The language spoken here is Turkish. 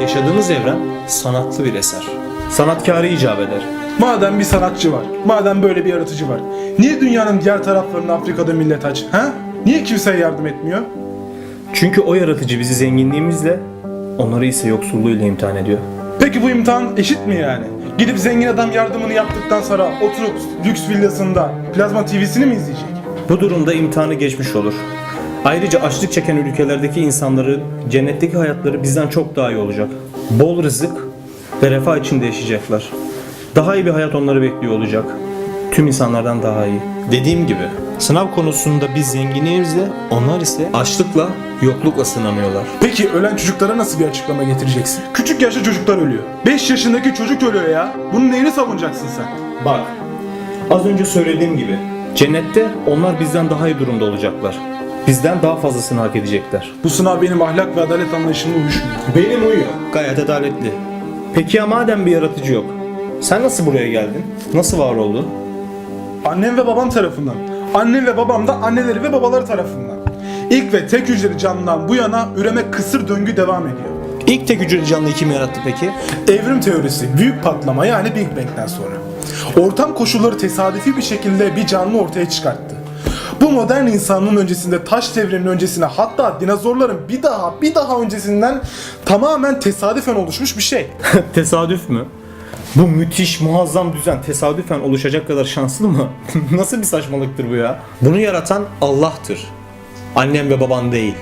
Yaşadığımız evren sanatlı bir eser. Sanatkarı icap eder. Madem bir sanatçı var, madem böyle bir yaratıcı var, niye dünyanın diğer taraflarında Afrika'da millet aç? Ha? Niye kimseye yardım etmiyor? Çünkü o yaratıcı bizi zenginliğimizle, onları ise yoksulluğuyla imtihan ediyor. Peki bu imtihan eşit mi yani? Gidip zengin adam yardımını yaptıktan sonra oturup lüks villasında plazma TV'sini mi izleyecek? Bu durumda imtihanı geçmiş olur. Ayrıca açlık çeken ülkelerdeki insanları, cennetteki hayatları bizden çok daha iyi olacak. Bol rızık ve refah içinde yaşayacaklar. Daha iyi bir hayat onları bekliyor olacak. Tüm insanlardan daha iyi. Dediğim gibi sınav konusunda biz zenginliğimizle, onlar ise açlıkla, yoklukla sınanıyorlar. Peki ölen çocuklara nasıl bir açıklama getireceksin? Küçük yaşta çocuklar ölüyor. 5 yaşındaki çocuk ölüyor ya. Bunun neyini savunacaksın sen? Bak, az önce söylediğim gibi cennette onlar bizden daha iyi durumda olacaklar. Bizden daha fazlasını hak edecekler. Bu sınav benim ahlak ve adalet anlayışımla uyuşmuyor. Benim uyuyor. Gayet adaletli. Peki ya madem bir yaratıcı yok? Sen nasıl buraya geldin? Nasıl var oldun? Annem ve babam tarafından. Annem ve babam da anneleri ve babaları tarafından. İlk ve tek hücreli canlıdan bu yana üreme kısır döngü devam ediyor. İlk tek hücreli canlıyı kim yarattı peki? Evrim teorisi büyük patlama yani Big Bang'den sonra. Ortam koşulları tesadüfi bir şekilde bir canlı ortaya çıkarttı. Bu modern insanlığın öncesinde taş devrinin öncesine hatta dinozorların bir daha bir daha öncesinden tamamen tesadüfen oluşmuş bir şey. Tesadüf mü? Bu müthiş muazzam düzen tesadüfen oluşacak kadar şanslı mı? Nasıl bir saçmalıktır bu ya? Bunu yaratan Allah'tır. Annem ve baban değil.